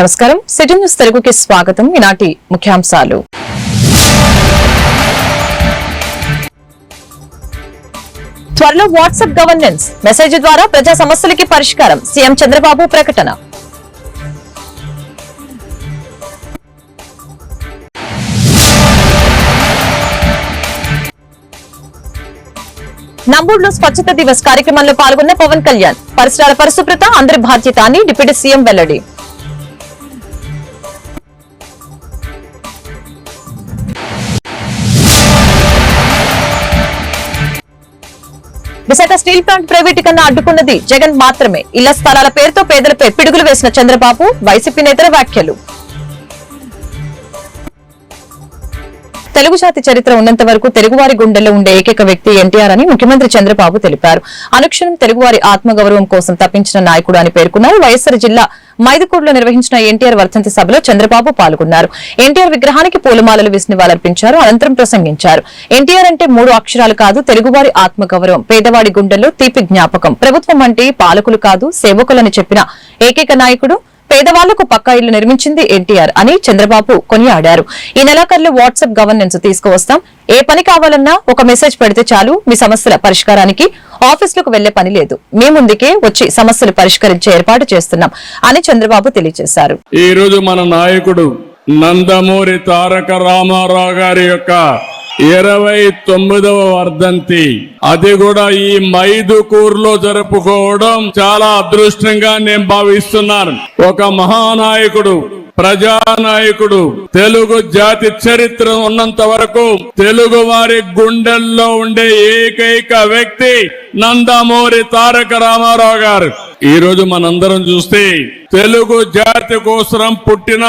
నమస్కారం. City news తెలుగుకి స్వాగతం. ఈనాటి ముఖ్యాంశాలు. త్వరలో వాట్సాప్ గవర్నెన్స్. మెసేజ్ ద్వారా ప్రజా సమస్యలకి పరిష్కారం. సీఎం చంద్రబాబు ప్రకటన. నంబూరులో స్వచ్ఛత దివస్ కార్యక్రమంలో పాల్గొన్న పవన్ కళ్యాణ్. పరిసరాల పరిశుభ్రత అందరి బాధ్యత అని డిప్యూటీ సీఎం వెల్లడి. విశాఖ స్టీల్ ప్లాంట్ ప్రైవేటీకరణ అడ్డుకున్నది జగన్ మాత్రమే. ఇళ్ళ స్థలాల పేరుతో పేదలపై పిడుగులు వేసిన చంద్రబాబు వైసీపీ నేతల వ్యాఖ్యలు. తెలుగు జాతి చరిత్ర ఉన్నంత వరకు తెలుగువారి గుండెల్లో ఉండే ఏకైక వ్యక్తి ఎన్టీఆర్ అని ముఖ్యమంత్రి చంద్రబాబు తెలిపారు. అనుక్షణం తెలుగువారి ఆత్మగౌరవం కోసం తప్పించిన నాయకుడు అని పేర్కొన్నారు. వైఎస్సార్ జిల్లా మైదుకూరులో నిర్వహించిన ఎన్టీఆర్ వర్ధంతి సభలో చంద్రబాబు పాల్గొన్నారు. ఎన్టీఆర్ విగ్రహానికి పూలమాలలు వేసి నివాళులర్పించారు అనంతరం ప్రసంగించారు. ఎన్టీఆర్ అంటే మూడు అక్షరాలు కాదు తెలుగువారి ఆత్మగౌరవం. పేదవాడి గుండెల్లో తీపి జ్ఞాపకం. ప్రభుత్వం అంటే పాలకులు కాదు సేవకులని చెప్పిన ఏకైక నాయకుడు పేదవాళ్ళకు పక్కా ఇల్లు నిర్మించింది ఎన్టీఆర్ అని చంద్రబాబు కొనియాడారు. ఈ నెలాఖరులో వాట్సాప్ గవర్నెన్స్ తీసుకువస్తాం. ఏ పని కావాలన్నా ఒక మెసేజ్ పెడితే చాలు మీ సమస్యల పరిష్కారానికి. ఆఫీసులకు వెళ్ళే పని లేదు. మీ ముందుకే వచ్చి సమస్యలు పరిష్కరించే ఏర్పాటు చేస్తున్నాం అని చంద్రబాబు తెలియజేశారు. ఈ రోజు మన నాయకుడు నందమూరి తారక రామారావు గారి యొక్క ఇరవై తొమ్మిదవ వర్ధంతి. అది కూడా ఈ మైదుకూరులో జరుపుకోవడం చాలా అదృష్టంగా నేను భావిస్తున్నాను. ఒక మహానాయకుడు ప్రజానాయకుడు తెలుగు జాతి చరిత్ర ఉన్నంత వరకు తెలుగు వారి గుండెల్లో ఉండే ఏకైక వ్యక్తి నందమూరి తారక రామారావు గారు. ఈ రోజు మనందరం చూస్తే తెలుగు జాతి కోసం పుట్టిన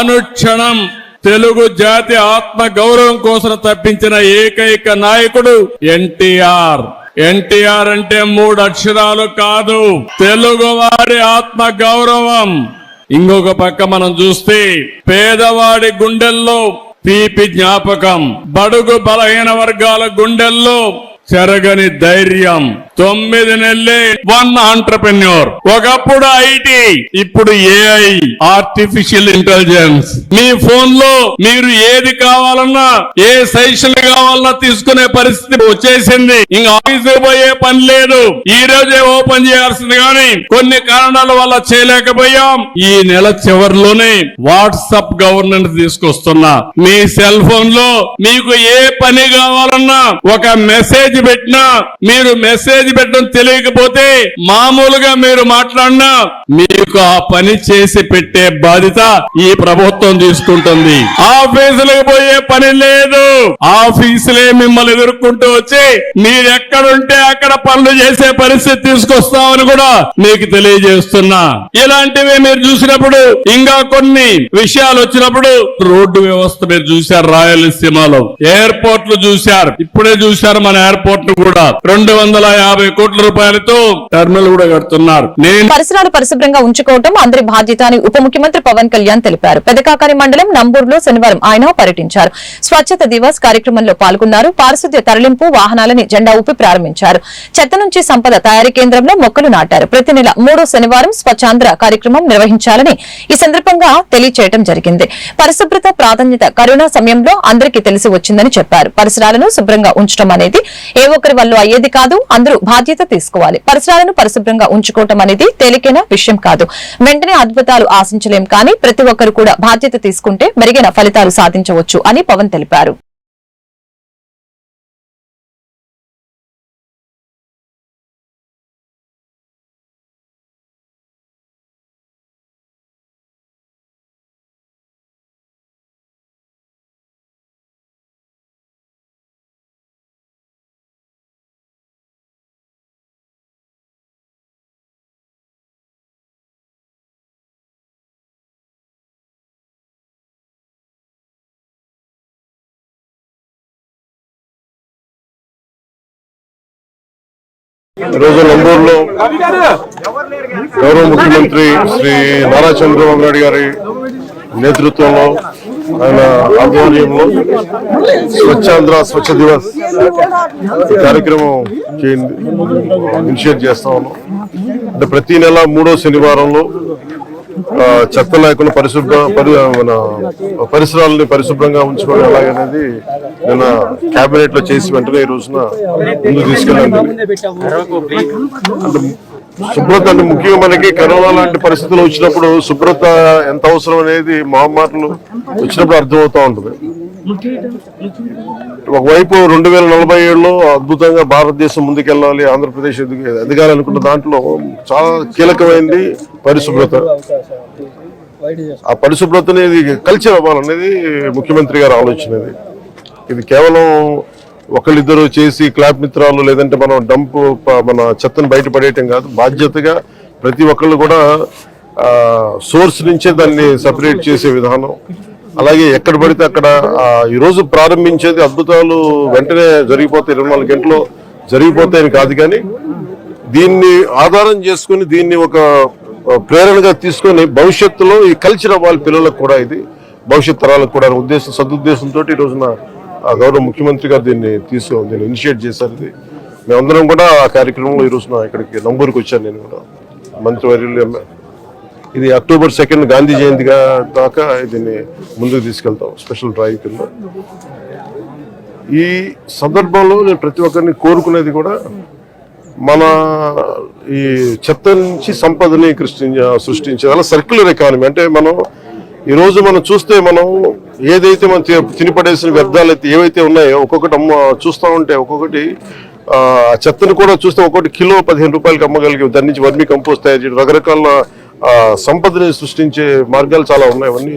అనుక్షణం తెలుగు జాతి ఆత్మ గౌరవం కోసం తప్పించిన ఏకైక నాయకుడు ఎన్టీఆర్. ఎన్టీఆర్ అంటే మూడు అక్షరాలు కాదు. తెలుగు వారి ఆత్మ గౌరవం. ఇంకొక పక్క మనం చూస్తే పేదవాడి గుండెల్లో తీపి జ్ఞాపకం బడుగు బలహీన వర్గాల గుండెల్లో చెరగని ధైర్యం. తొమ్మిది నెలలే వన్ ఆంటర్ప్రెన్యూర్. ఒకప్పుడు ఐటీ ఇప్పుడు ఏఐ ఆర్టిఫిషియల్ ఇంటెలిజెన్స్. మీ ఫోన్లో మీరు ఏది కావాలన్నా ఏ సైషన్ కావాలన్నా తీసుకునే పరిస్థితి వచ్చేసింది. ఇంకా ఆఫీస్ పోయే పని లేదు. ఈ రోజే ఓపెన్ చేయాల్సింది కానీ కొన్ని కారణాల వల్ల చేయలేకపోయాం. ఈ నెల చివరిలోనే వాట్సాప్ గవర్నెన్స్ తీసుకొస్తున్నా. మీ సెల్ ఫోన్లో మీకు ఏ పని కావాలన్నా ఒక మెసేజ్ పెట్టినా మీరు మెసేజ్ పెట్టడం తెలియకపోతే మామూలుగా మీరు మాట్లాడినా మీకు ఆ పని చేసి పెట్టే బాధ్యత ఈ ప్రభుత్వం తీసుకుంటుంది. ఆఫీసులకు పోయే పని లేదు. ఆఫీసులే మిమ్మల్ని ఎదుర్కొంటూ వచ్చి మీరు ఎక్కడుంటే అక్కడ పనులు చేసే పరిస్థితి తీసుకొస్తామని కూడా మీకు తెలియజేస్తున్నా. ఇలాంటివి మీరు చూసినప్పుడు ఇంకా కొన్ని విషయాలు వచ్చినప్పుడు రోడ్డు వ్యవస్థ మీరు చూశారు రాయలసీమలో. ఎయిర్పోర్ట్లు చూశారు. ఇప్పుడే చూశారు మన ఎయిర్పోర్ట్ను కూడా. రెండు వందల యాభై కోట్ల రూపాయలతో టర్మినల్ కూడా కడుతున్నారు. నేను పరిసరాలు పరిశుభ్రంగా ఉంచుకోవటం అందరి బాధ్యత అని ఉప ముఖ్యమంత్రి పవన్ కళ్యాణ్ తెలిపారు. పెదకాకరి మండలం నంబూరులో శనివారం ఆయన పర్యటించారు. స్వచ్ఛత దివస్ కార్యక్రమంలో పాల్గొన్నారు. పారిశుద్ధ్య తరలింపు వాహనాలని జెండా ఊపి ప్రారంభించారు. చెత్త నుంచి సంపద తయారీ కేంద్రంలో మొక్కలు నాటారు. ప్రతి నెల మూడో శనివారం స్వచ్ఛాంధ్ర కార్యక్రమం నిర్వహించాలని ఈ సందర్భంగా తెలియచేయడం జరిగింది. పరిశుభ్రత ప్రాధాన్యత కరోనా సమయంలో అందరికీ తెలిసి వచ్చిందని చెప్పారు. పరిసరాలను శుభ్రంగా ఉంచడం అనేది ఏ ఒక్కరి వల్ల అయ్యేది కాదు. అందరూ బాధ్యత తీసుకోవాలి. పరిసరాలను పరిశుభ్రంగా ఉంచుకోవటం అనేది తేలికైన విషయం కాదు. వెంటనే అద్భుతాలు ఆశించలేం కానీ ప్రతి ఒక్కరు కూడా బాధ్యత తీసుకుంటే మెరుగైన ఫలితాలు సాధించవచ్చు అని పవన్ తెలిపారు. ఈరోజు నంబూరులో గౌరవ ముఖ్యమంత్రి శ్రీ నారా చంద్రబాబు నాయుడు గారి నేతృత్వంలో ఆయన ఆధ్వర్యంలో స్వచ్ఛాంధ్ర స్వచ్ఛ దివస్ కార్యక్రమం ఇనిషియేట్ చేస్తా ఉన్నాం. అంటే ప్రతి నెల మూడో శనివారంలో చెత్త లేకుండా పరిశుభ్ర పరి మన పరిసరాలని పరిశుభ్రంగా ఉంచుకోవడం ఎలాగనేది నిన్న కేబినెట్లో చేసి వెంటనే ఈ రోజున ముందుకు తీసుకెళ్ళండి శుభ్రత అంటే ముఖ్యంగా మనకి కరోనా లాంటి పరిస్థితులు వచ్చినప్పుడు శుభ్రత ఎంత అవసరం అనేది మహమ్మారులు వచ్చినప్పుడు అర్థమవుతా ఉంటుంది. ఒకవైపు రెండు వేల నలభై ఏడులో అద్భుతంగా భారతదేశం ముందుకెళ్ళాలి ఆంధ్రప్రదేశ్ అధికారులు ఎదగాలి అనుకున్న దాంట్లో చాలా కీలకమైంది పరిశుభ్రత. ఆ పరిశుభ్రత అనేది కల్చర్ అవ్వాలనేది ముఖ్యమంత్రి గారు ఆలోచన ఇది. కేవలం ఒకళ్ళిద్దరు చేసి క్లాప్ మిత్రాలు లేదంటే మనం డంప్ మన చెత్తను బయటపడేయటం కాదు బాధ్యతగా ప్రతి ఒక్కళ్ళు కూడా సోర్స్ నుంచే దాన్ని సపరేట్ చేసే విధానం. అలాగే ఎక్కడ పడితే అక్కడ ఈరోజు ప్రారంభించేది అద్భుతాలు వెంటనే జరిగిపోతాయి. ఇరవై నాలుగు గంటలు జరిగిపోతాయని కాదు కానీ దీన్ని ఆధారం చేసుకుని దీన్ని ఒక ప్రేరణగా తీసుకొని భవిష్యత్తులో ఈ కల్చర్ అవ్వాలి పిల్లలకు కూడా ఇది భవిష్యత్ తరాలకు కూడా ఉద్దేశం సదుద్దేశంతో ఈ రోజున ఆ గౌరవ ముఖ్యమంత్రి గారు దీన్ని తీసు దీన్ని ఇనిషియేట్ చేశారు ఇది. మేమందరం కూడా ఆ కార్యక్రమంలో ఈ రోజున ఇక్కడికి నంబూరుకి వచ్చాను నేను కూడా. మంత్రివర్యులు ఇది అక్టోబర్ సెకండ్ గాంధీ జయంతిగా దాకా దీన్ని ముందుకు తీసుకెళ్తాం స్పెషల్ డ్రైవ్ కింద. ఈ సందర్భంలో నేను ప్రతి ఒక్కరిని కోరుకునేది కూడా మన ఈ చెత్త నుంచి సంపదని సృష్టించ సృష్టించే అలా సర్క్యులర్ ఎకానమీ అంటే మనం ఈరోజు మనం చూస్తే మనం ఏదైతే మనం తినిపడేసిన వ్యర్థాలు అయితే ఏవైతే ఉన్నాయో ఒక్కొక్కటి అమ్మ చూస్తూ ఉంటే ఒక్కొక్కటి ఆ చెత్తను కూడా చూస్తే ఒక్కొక్కటి కిలో పదిహేను రూపాయలకి అమ్మగలిగి. దాని నుంచి వర్మి కంపోస్ట్ తయారు చేయడం రకరకాల సంపదని సృష్టించే మార్గాలు చాలా ఉన్నాయి అవన్నీ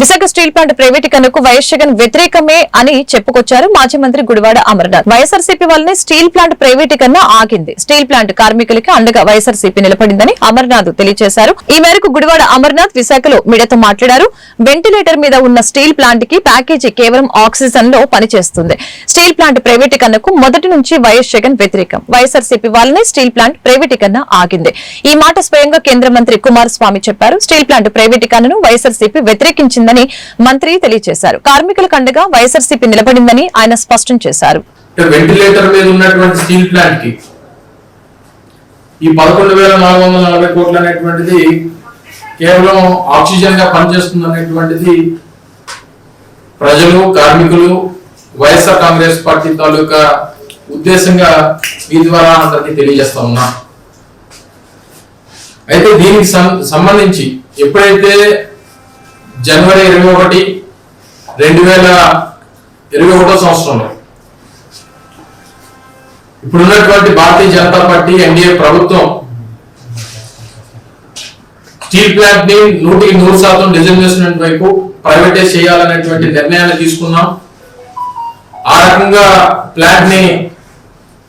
విశాఖ స్టీల్ ప్లాంట్ ప్రైవేటీకరణకు వైఎస్ జగన్ వ్యతిరేకమే అని చెప్పుకొచ్చారు మాజీ మంత్రి గుడివాడ అమర్నాథ్. వైఎస్ఆర్సీపీ వల్లనే స్టీల్ ప్లాంట్ ప్రైవేటీకరణ ఆగింది. స్టీల్ ప్లాంట్ కార్మికులకి అండగా వైఎస్ఆర్సీపీ నిలబడిందని అమర్నాథ్ తెలియజేశారు. ఈ మేరకు గుడివాడ అమర్నాథ్ విశాఖలో మీడియాతో మాట్లాడారు. వెంటిలేటర్ మీద ఉన్న స్టీల్ ప్లాంట్కి ప్యాకేజీ కేవలం ఆక్సిజన్లో పనిచేస్తుంది. స్టీల్ ప్లాంట్ ప్రైవేటీకరణకు మొదటి నుంచి వైఎస్ జగన్ వ్యతిరేకం. వైఎస్ఆర్సీపీ వల్లనే స్టీల్ ప్లాంట్ ప్రైవేటీకరణ ఆగింది. ఈ మాట స్వయంగా కేంద్ర మంత్రి కుమారస్వామి చెప్పారు. స్టీల్ ప్లాంట్ ప్రైవేటీకరణను వైఎస్ఆర్సీపీ వ్యతిరేకించిందని మంత్రి తెలియజేశారు. కార్మికులకు అండగా వైఎస్ఆర్సీపీ నిలబడిందని ఆయన స్పష్టం చేశారు. వెంటిలేటర్ మీద ఉన్నటువంటి స్టీల్ ప్లాంట్కి ఈ పదకొండు వేల నాలుగు వందల నలభై కోట్లు అనేటువంటిది కేవలం ఆక్సిజన్గా పనిచేస్తుంది అనేటువంటిది ప్రజలు కార్మికులు వైఎస్ఆర్ కాంగ్రెస్ పార్టీ తాలూకా ఉద్దేశంగా మీ ద్వారా అందరికీ తెలియజేస్తా ఉన్నా. అయితే దీనికి సం- సంబంధించి ఎప్పుడైతే జనవరి ఇరవై ఒకటి రెండు వేల ఇరవై ఒకటో సంవత్సరంలో ఇప్పుడున్నటువంటి భారతీయ జనతా పార్టీ ఎన్డీఏ ప్రభుత్వం స్టీల్ ప్లాంట్ని నూటికి నూరు శాతం డిజైన్ వైపు ప్రైవేటైజ్ చేయాలనేటువంటి నిర్ణయాన్ని తీసుకున్నాం. ఆ రకంగా ప్లాంట్ని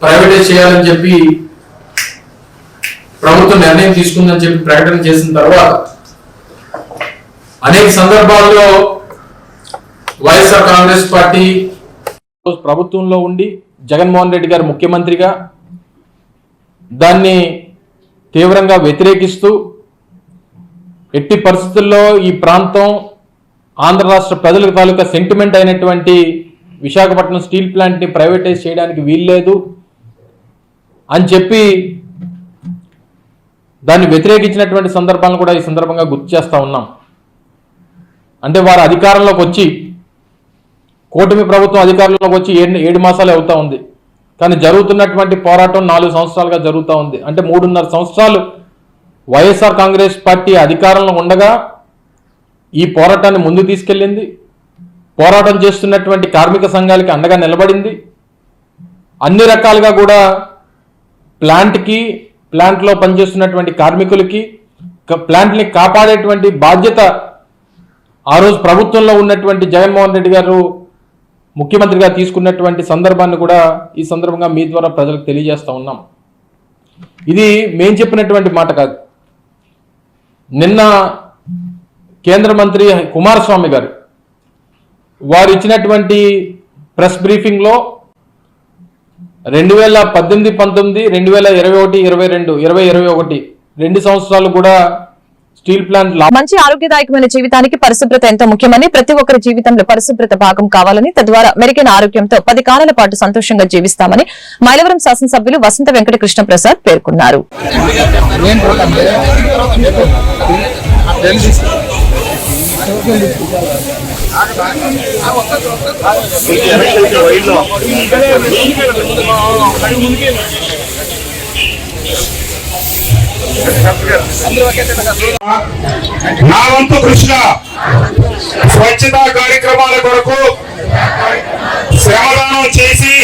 ప్రైవేటైజ్ చేయాలని చెప్పి ప్రభుత్వం నిర్ణయం తీసుకుందని చెప్పి ప్రకటన చేసిన తర్వాత అనేక సందర్భాల్లో వైఎస్ఆర్ కాంగ్రెస్ పార్టీ ప్రభుత్వంలో ఉండి జగన్మోహన్ రెడ్డి గారు ముఖ్యమంత్రిగా దాన్ని తీవ్రంగా వ్యతిరేకిస్తూ ఎట్టి పరిస్థితుల్లో ఈ ప్రాంతం ఆంధ్ర రాష్ట్ర ప్రజల తాలూకా సెంటిమెంట్ అయినటువంటి విశాఖపట్నం స్టీల్ ప్లాంట్ని ప్రైవేటైజ్ చేయడానికి వీల్లేదు అని చెప్పి దాన్ని వ్యతిరేకించినటువంటి సందర్భాలను కూడా ఈ సందర్భంగా గుర్తు చేస్తూ ఉన్నాం. అంటే వారు అధికారంలోకి వచ్చి కూటమి ప్రభుత్వం అధికారంలోకి వచ్చి ఏడు ఏడు మాసాలు అవుతా ఉంది. కానీ జరుగుతున్నటువంటి పోరాటం నాలుగు సంవత్సరాలుగా జరుగుతూ ఉంది. అంటే మూడున్నర సంవత్సరాలు వైఎస్ఆర్ కాంగ్రెస్ పార్టీ అధికారంలో ఉండగా ఈ పోరాటాన్ని ముందు తీసుకెళ్ళింది. పోరాటం చేస్తున్నటువంటి కార్మిక సంఘాలకి అండగా నిలబడింది. అన్ని రకాలుగా కూడా ప్లాంట్కి ప్లాంట్లో పనిచేస్తున్నటువంటి కార్మికులకి ప్లాంట్ని కాపాడేటువంటి బాధ్యత ఆ రోజు ప్రభుత్వంలో ఉన్నటువంటి జగన్మోహన్ రెడ్డి గారు ముఖ్యమంత్రిగా తీసుకున్నటువంటి సందర్భాన్ని కూడా ఈ సందర్భంగా మీ ద్వారా ప్రజలకు తెలియజేస్తూ ఉన్నాం. ఇది మేం చెప్పినటువంటి మాట కాదు. నిన్న కేంద్ర మంత్రి కుమారస్వామి గారు వారు ఇచ్చినటువంటి ప్రెస్ బ్రీఫింగ్లో రెండు వేల పద్దెనిమిది పంతొమ్మిది రెండు వేల ఇరవై ఒకటి ఇరవై రెండు ఇరవై ఇరవై ఒకటి రెండు సంవత్సరాలు కూడా స్టీల్ ప్లాంట్ మంచి ఆరోగ్యదాయకమైన జీవితానికి పరిశుభ్రత ఎంతో ముఖ్యమని ప్రతి ఒక్కరి జీవితంలో పరిశుభ్రత భాగం కావాలని తద్వారా మెరుగైన ఆరోగ్యంతో పది కాలాల పాటు సంతోషంగా జీవిస్తామని మైలవరం శాసనసభ్యులు వసంత వెంకట కృష్ణ ప్రసాద్ పేర్కొన్నారు. నా వంతు కృషిగా స్వచ్ఛతా కార్యక్రమాల కొరకు శ్రమదానం చేసి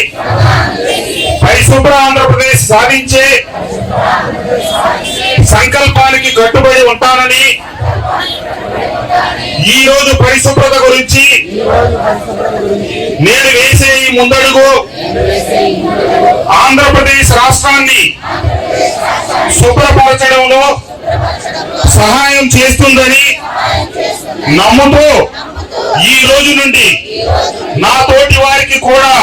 పరిశుభ్ర ఆంధ్రప్రదేశ్ సాధించే సంకల్పానికి కట్టుబడి ఉంటానని ఈ రోజు పరిశుభ్రత గురించి నేను వేసే ఈ ముందడుగు ఆంధ్రప్రదేశ్ రాష్ట్రాన్ని శుభ్రపరచడంలో సహాయం చేస్తుందని నమ్ముతూ ఈ రోజు నుండి నా తోటి వారికి కూడా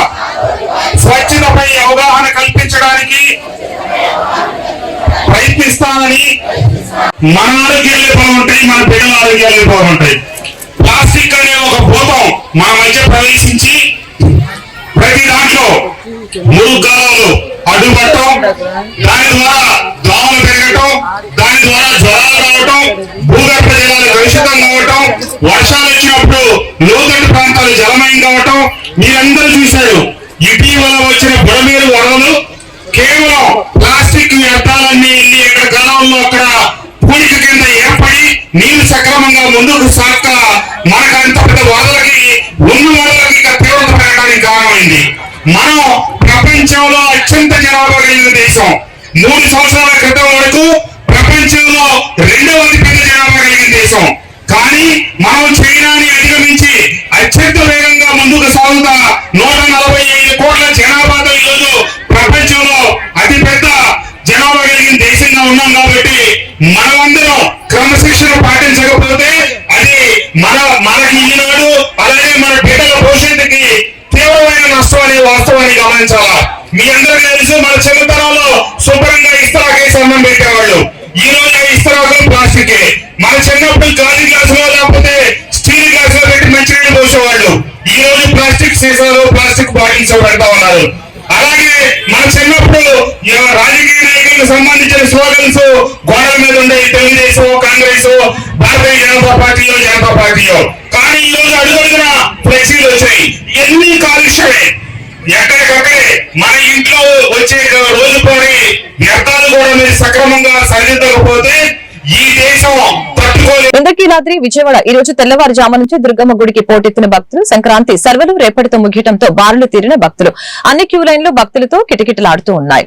స్వచ్ఛతపై అవగాహన కల్పించడానికి ప్రయత్నిస్తానని మన ఆరోగ్యాలే మన పిల్లల ఆరోగ్యాలు బాగుంటాయి ప్లాస్టిక్ అనే ఒక భూతం మా మధ్య ప్రవేశించి ప్రతి దాంట్లో మురుగ్గాలు అడ్డుపట్టడం దాని ద్వారా దోమలు పెరగటం దాని ద్వారా జ్వరాలు రావటం భూగర్భ జలాలు కలుషితం కావటం వర్షాలు వచ్చినప్పుడు లోతట్టు ప్రాంతాలు జలమయం కావటం మీరందరూ చూశారు. ఇటీవల వచ్చిన బుడమేరు వరదలు కేవలం ప్లాస్టిక్ వ్యర్థాలన్నీ వెళ్ళి ఎక్కడ గలంలో అక్కడ పూడిక కింద నీళ్ళు సక్రమంగా ముందుకు సాక మనకు అంత పెద్ద వరదలకి ఉన్న వరదలకి ఇంకా తీవ్రత పెరగడానికి కారణమైంది. మనం ప్రపంచంలో అత్యంత జనాభా కలిగిన దేశం. మూడు సంవత్సరాల క్రితం వరకు ప్రపంచంలో రెండవ అతిపెద్ద జనాభా కలిగిన దేశం. కానీ మనం చైనాని అధిగమించి అత్యంత వేగంగా ముందుకు సాగుతా నూట నలభై ఐదు కోట్ల జనాభాతో ఈరోజు ప్రపంచంలో అతి పెద్ద జనాభా కలిగిన దేశంగా ఉన్నాం కాబట్టి మనమందరం క్రమశిక్షణ పాటించకపోతే అది మన మనకి ఈనాడు అలాగే మన బిడ్డల భవిష్యత్తుకి తీవ్రమైన నష్టం అనే వాస్తవాన్ని గమనించాలా? మీ అందరికీ తెలుసు మన చిన్నతనంలో శుభ్రంగా ఇస్తరాకేసి అన్నం పెట్టేవాళ్ళు. ఈ రోజు ఆ ఇస్తరాకులు ప్లాస్టిక్. మన చిన్నప్పుడు గాలి గ్లాసులో లేకపోతే స్టీల్ గ్లాసులో పెట్టి మంచినీళ్ళు పోసేవాళ్ళు. ఈ రోజు ప్లాస్టిక్ సీసాలు ప్లాస్టిక్ బాటిల్స్ పెడతా ఉన్నారు. అలాగే మన చిన్నప్పుడు రాజకీయ నాయకులకు సంబంధించిన స్లోగన్స్ గోడల మీద ఉండే తెలుగుదేశం కాంగ్రెస్ భారతీయ జనతా పార్టీయో జనతా పార్టీయో. కానీ ఈ రోజు అడుగడుగున ఫ్లెక్సీలు వచ్చాయి. ఎన్ని కాలుష్యమే. ఎక్కడికక్కడే మన ఇంట్లో వచ్చే రోజు పోయి వ్యర్థాలు కూడా మీరు సక్రమంగా సరిదిద్దకపోతే ఈ దేశం ఇంద్రకీలాద్రి విజయవాడ ఈ రోజు తెల్లవారుజాము నుంచి దుర్గమ్మ గుడికి పోటెత్తిన భక్తులు సంక్రాంతి సర్వలు రేపటితో ముగియటంతో బారులు తీరిన భక్తులు. అన్ని క్యూ లైన్లు భక్తులతో కిటకిటలాడుతూ ఉన్నాయి.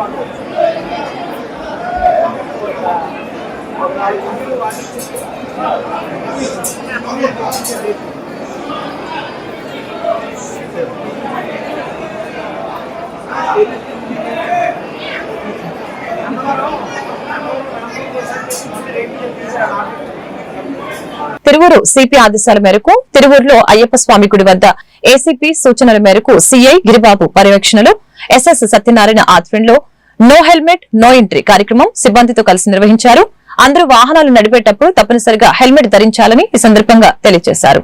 సిపి ఆదేశాల మేరకు తిరువూరులో అయ్యప్ప స్వామి గుడి వద్ద ఏసీపీ సూచనల మేరకు సిఐ గిరిబాబు పర్యవేక్షణలో ఎస్ఎస్ సత్యనారాయణ ఆధ్వర్యంలో నో హెల్మెట్ నో ఎంట్రీ కార్యక్రమం సిబ్బందితో కలిసి నిర్వహించారు. అందరూ వాహనాలు నడిపేటప్పుడు తప్పనిసరిగా హెల్మెట్ ధరించాలని ఈ సందర్భంగా తెలియజేశారు.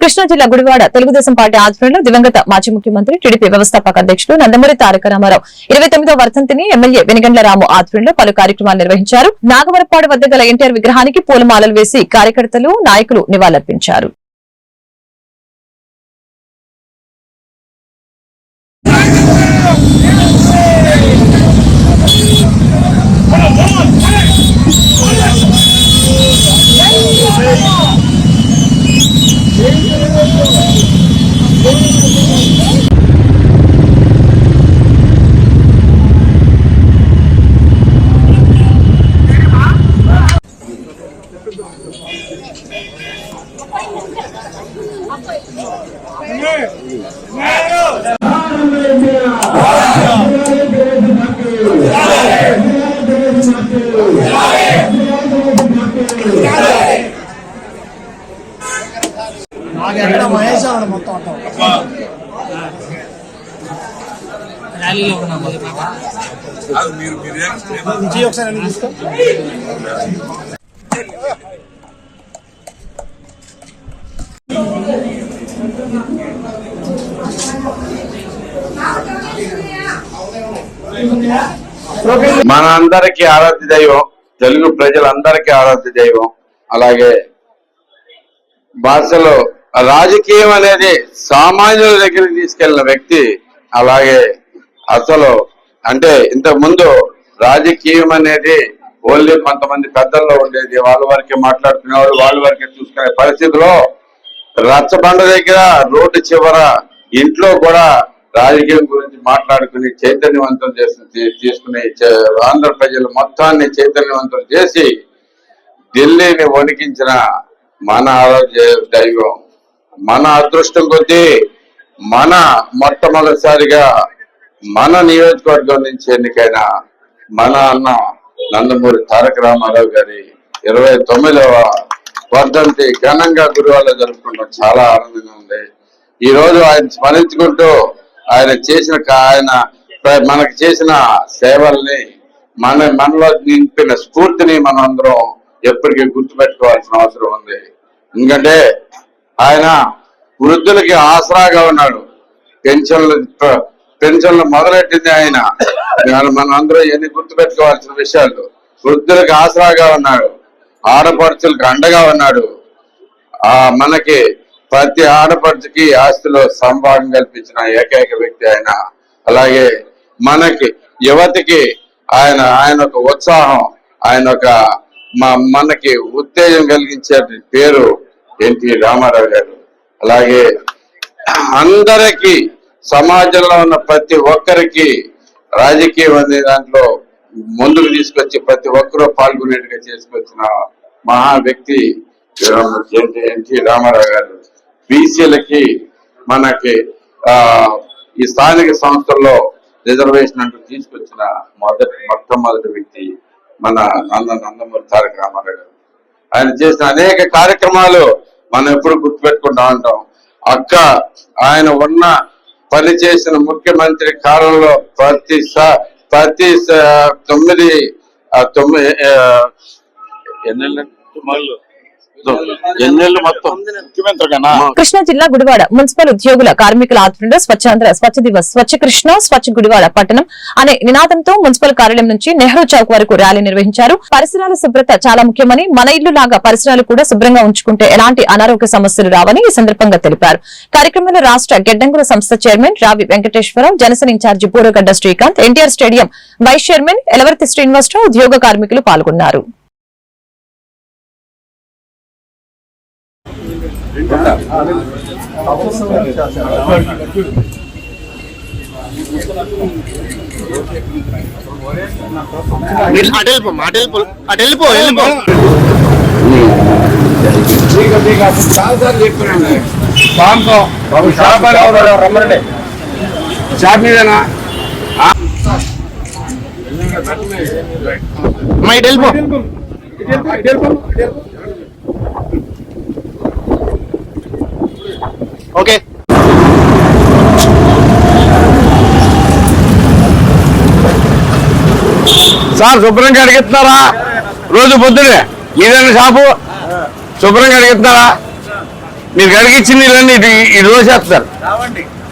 కృష్ణా జిల్లా గుడివాడ తెలుగుదేశం పార్టీ ఆధ్వర్యంలో దివంగత మాజీ ముఖ్యమంత్రి టీడీపీ వ్యవస్థాపక అధ్యక్షులు నందమూరి తారక రామారావు. ఇరవై తొమ్మిదో వర్ధంతిని ఎమ్మెల్యే వెనుగండ్ల రాము ఆధ్వర్యంలో పలు కార్యక్రమాలు నిర్వహించారు. నాగవరపాడు వద్ద గల ఎన్టీఆర్ విగ్రహానికి పూలమాలలు వేసి కార్యకర్తలు నాయకులు నివాళులర్పించారు. ఎక్కడ విజయ్ ఒకసారి తీసుకో మన అందరికి ఆరాధ్య దైవం తెలుగు ప్రజలందరికీ ఆరాధ్య దైవం. అలాగే భాషలో రాజకీయం అనేది సామాన్యుల దగ్గరికి తీసుకెళ్ళిన వ్యక్తి అలాగే అసలు అంటే ఇంతకు ముందు రాజకీయం అనేది ఓన్లీ కొంతమంది పెద్దల్లో ఉండేది. వాళ్ళ వరకే మాట్లాడుకునేవారు వాళ్ళ వరకే చూసుకునే పరిస్థితిలో రచ్చబండ దగ్గర రోడ్డు చివర ఇంట్లో కూడా రాజకీయం గురించి మాట్లాడుకుని చైతన్యవంతం చేసి తీసుకుని చే- ఆంధ్ర ప్రజలు మొత్తాన్ని చైతన్యవంతం చేసి ఢిల్లీని వణికించిన మన ఆరోగ్య దైవం మన అదృష్టం కొద్దీ మన మొట్టమొదటిసారిగా మన నియోజకవర్గం నుంచి ఎన్నికైన మన అన్న నందమూరి తారక రామారావు గారి ఇరవై తొమ్మిదవ వర్ధంతి ఘనంగా గురువాలో జరుపుకుంటాం. చాలా ఆనందంగా ఉంది. ఈ రోజు ఆయన స్మరించుకుంటూ ఆయన చేసిన ఆయన మనకు చేసిన సేవల్ని మన మనలో నింపిన స్ఫూర్తిని మనం అందరం ఎప్పటికీ గుర్తుపెట్టుకోవాల్సిన అవసరం ఉంది. ఎందుకంటే ఆయన వృద్ధులకి ఆసరాగా ఉన్నాడు. పెన్షన్లు పెన్షన్లు మొదలెట్టింది ఆయన. మనం అందరూ ఎన్ని గుర్తుపెట్టుకోవాల్సిన విషయాలు. వృద్ధులకు ఆసరాగా ఉన్నాడు. ఆడపడుచులకు అండగా ఉన్నాడు. ఆ మనకి ప్రతి ఆడపడుచుకి ఆస్తిలో సంభాగం కల్పించిన ఏకైక వ్యక్తి ఆయన. అలాగే మనకి యువతికి ఆయన ఆయన ఒక ఉత్సాహం ఆయన ఒక మ- మనకి ఉత్తేజం కలిగించే పేరు ఎన్టీ రామారావు గారు. అలాగే అందరికి సమాజంలో ఉన్న ప్రతి ఒక్కరికి రాజకీయం అనే దాంట్లో ముందుకు తీసుకొచ్చి ప్రతి ఒక్కరూ పాల్గొనేట్టుగా చేసుకొచ్చిన మహా వ్యక్తి ఎన్టీ ఎన్టీ రామారావు గారు. బీసీలకి మనకి ఆ ఈ స్థానిక సంస్థల్లో రిజర్వేషన్ అంటూ తీసుకొచ్చిన మొదటి మొట్టమొదటి వ్యక్తి మన నంద నందమూరి తారక రామారావు గారు. ఆయన చేసిన అనేక కార్యక్రమాలు మనం ఎప్పుడు గుర్తుపెట్టుకుంటా ఉంటాం అక్క ఆయన ఉన్న పని చేసిన ముఖ్యమంత్రి కాలంలో ప్రతి స- ప్రతి తొమ్మిది ఆ, తొమ్మిది మొత్తం. ఎన్నెళ్ళు మొత్తం. ముఖ్యమంత్రి కన్నా కృష్ణా జిల్లా గుడివాడ మున్సిపల్ ఉద్యోగుల కార్మికుల ఆధ్వర్యంలో స్వచ్ఛాంధ్ర స్వచ్ఛ దివస్ స్వచ్ఛ కృష్ణ స్వచ్ఛ గుడివాడ పట్టణం అనే నినాదంతో మున్సిపల్ కార్యాలయం నుంచి నెహ్రూ చౌక్ వరకు ర్యాలీ నిర్వహించారు. పరిసరాల శుభ్రత చాలా ముఖ్యమని మన ఇల్లు లాగా పరిసరాలు కూడా శుభ్రంగా ఉంచుకుంటే ఎలాంటి అనారోగ్య సమస్యలు రావని ఈ సందర్భంగా తెలిపారు. కార్యక్రమంలో రాష్ట్ర గెడ్డంగుల సంస్థ chairman Ravi Venkateswararao Janasena incharge Buragadda Srikanth NTR stadium vice chairman Elavarthi Srinivasarao ఉద్యోగ కార్మికులు పాల్గొన్నారు. అటు వెళ్ళిపో అటు వెళ్ళిపో అటు వెళ్ళిపో వెళ్ళిపో. అమ్మా, ఇటు వెళ్ళిపో. ఓకే. సార్ శుభ్రంగా అడిగిస్తున్నారా రోజు పొద్దునే. ఇదండి షాపు? శుభ్రంగా అడిగిస్తున్నారా మీరు కడిగించిన ఇది ఈ రోజు చేస్తారు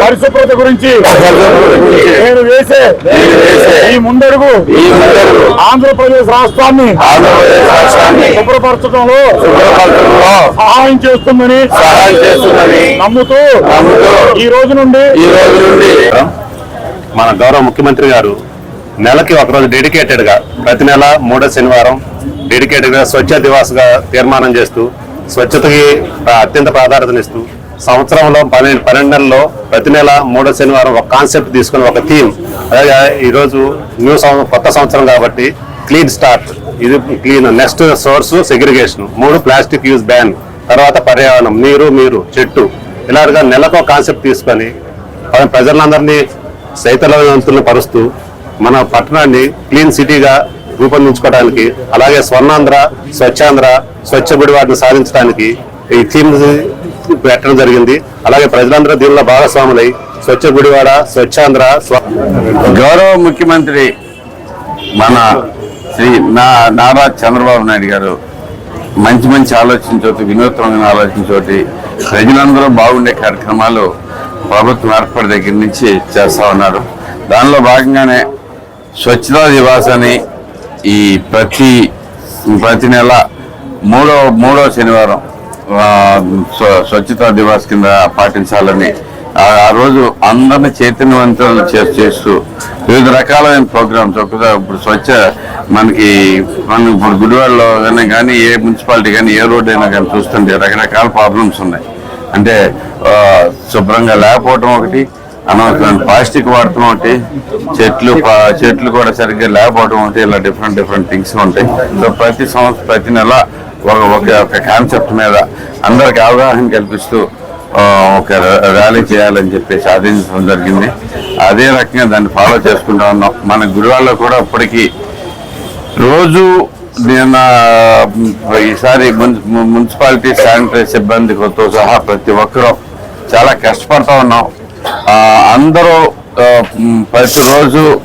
పరిశుభ్రత గురించి నేను వేసే ఈ ముందడుగు ఆంధ్రప్రదేశ్ రాష్ట్రాన్ని శుభ్రపరచడంలో సహాయం చేస్తుందని నమ్ముతూ ఈ రోజు నుండి మన గౌరవ ముఖ్యమంత్రి గారు నెలకి ఒకరోజు డెడికేటెడ్గా ప్రతి నెల మూడో శనివారం డెడికేటెడ్గా స్వచ్ఛ దివాస్గా తీర్మానం చేస్తూ స్వచ్ఛతకి అత్యంత ప్రాధాన్యతనిస్తూ సంవత్సరంలో పన్నెండు పన్నెండు నెలల్లో ప్రతి నెల మూడో శనివారం ఒక కాన్సెప్ట్ తీసుకుని ఒక థీమ్. అలాగే ఈరోజు న్యూ సంవత్సరం కొత్త సంవత్సరం కాబట్టి క్లీన్ స్టార్ట్. ఇది క్లీన్ నెక్స్ట్ సోర్స్ సెగ్రిగేషన్. మూడు ప్లాస్టిక్ యూజ్ బ్యాన్. తర్వాత పర్యావరణం నీరు మీరు చెట్టు. ఇలాగా నెలకు కాన్సెప్ట్ తీసుకొని ప్రజలందరినీ చైతన్యవంతులను పరుస్తూ మన పట్టణాన్ని క్లీన్ సిటీగా రూపొందించుకోవడానికి అలాగే స్వర్ణాంధ్ర స్వచ్ఛాంధ్ర స్వచ్ఛ గుడివాటిని సాధించడానికి ఈ థీమ్ పెట్టడం జరిగింది. అలాగే ప్రజలందరూ దీనిలో భాగస్వాములై స్వచ్ఛ గుడివాడ స్వచ్ఛాంధ్ర స్వ గౌరవ ముఖ్యమంత్రి మన శ్రీ నా నారా చంద్రబాబు నాయుడు గారు మంచి మంచి ఆలోచించోటి వినూత్నమైన ఆలోచించోటి ప్రజలందరూ బాగుండే కార్యక్రమాలు ప్రభుత్వం ఏర్పడి దగ్గర నుంచి చేస్తా ఉన్నారు. దానిలో భాగంగానే స్వచ్ఛతా దివాస్ అని ఈ ప్రతి ప్రతి నెల మూడో మూడో శనివారం స్వచ్ఛతా దివాస్ కింద పాటించాలని ఆ రోజు అందరిని చైతన్యవంతులు చే- చేస్తూ వివిధ రకాలైన ప్రోగ్రామ్స్ ఒకసారి ఇప్పుడు స్వచ్ఛ మనకి మనం ఇప్పుడు గుడివాడలో కానీ కానీ ఏ మున్సిపాలిటీ కానీ ఏ రోడ్ అయినా కానీ చూస్తుంటే రకరకాల ప్రాబ్లమ్స్ ఉన్నాయి. అంటే శుభ్రంగా లేకపోవడం ఒకటి అనవసరమైన ప్లాస్టిక్ వాడటం ఒకటి చెట్లు పా- చెట్లు కూడా సరిగ్గా లేకపోవడం ఒకటి ఇలా డిఫరెంట్ డిఫరెంట్ థింగ్స్ ఉంటాయి. సో ప్రతి సంవత్సరం ప్రతి నెల ఒక ఒక ఒక కాన్సెప్ట్ మీద అందరికి అవగాహన కల్పిస్తూ ఒక ర్యాలీ చేయాలని చెప్పి సాధించడం జరిగింది. అదే రకంగా దాన్ని ఫాలో చేసుకుంటా ఉన్నాం. మన గుడివాడలో కూడా ఇప్పటికీ రోజు నేను ఈసారి మున్- మున్సిపాలిటీ శానిటరీ సిబ్బందితో సహా ప్రతి ఒక్కరూ చాలా కష్టపడతా ఉన్నాం. అందరూ ప్రతిరోజు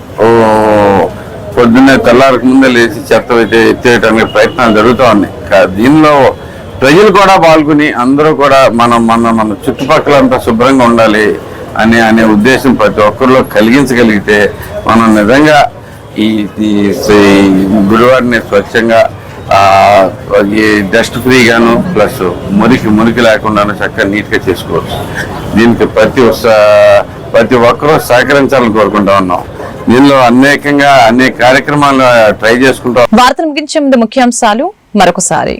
పొద్దున్నే తెల్లారికి ముందే లేచి చెత్త ఎత్తే- ఎత్తేయడానికి ప్రయత్నాలు జరుగుతూ ఉన్నాయి. దీనిలో ప్రజలు కూడా పాల్గొని అందరూ కూడా మనం మన మన చుట్టుపక్కలంతా శుభ్రంగా ఉండాలి అనే అనే ఉద్దేశం ప్రతి ఒక్కరిలో కలిగించగలిగితే మనం నిజంగా ఈ గురువారిని స్వచ్ఛంగా ఈ డస్ట్ ఫ్రీగాను ప్లస్ మురికి మురికి లేకుండాను చక్కగా నీట్గా చేసుకోవచ్చు. దీనికి ప్రతి ఒక్క- ప్రతి ఒక్కరూ సహకరించాలని కోరుకుంటా ఉన్నాం. దీనిలో అనేకంగా అనేక కార్యక్రమాలు ట్రై చేసుకుంటాం. వార్తలు ముగించే ముందు ముఖ్యాంశాలు మరొకసారి.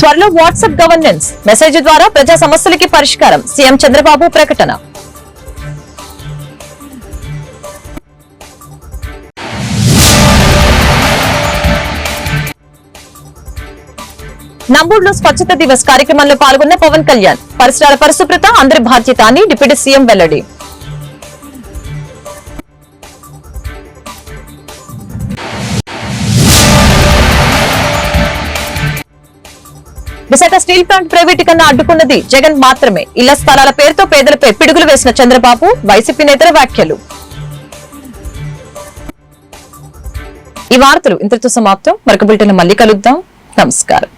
త్వరలో వాట్సాప్ గవర్నెన్స్ మెసేజ్ ద్వారా ప్రజా సమస్యలకి పరిష్కారం. సీఎం చంద్రబాబు ప్రకటన. నంబూరులో స్వచ్ఛత దివస్ కార్యక్రమంలో పాల్గొన్న పవన్ కళ్యాణ్. పరిసరాల పరిశుభ్రత అందరి బాధ్యత అని డిప్యూటీ సీఎం వెల్లడి. విశాఖ స్టీల్ ప్లాంట్ ప్రైవేటీకరణ అడ్డుకున్నది జగన్ మాత్రమే. ఇళ్ళ స్థలాల పేరుతో పేదలపై పిడుగులు వేసిన చంద్రబాబు వైసీపీ నేతల వ్యాఖ్యలు. ఈ వార్తలు ఇంతటితో సమాప్తం. మరొక బులెటిన్ మళ్ళీ కలుద్దాం. నమస్కారం.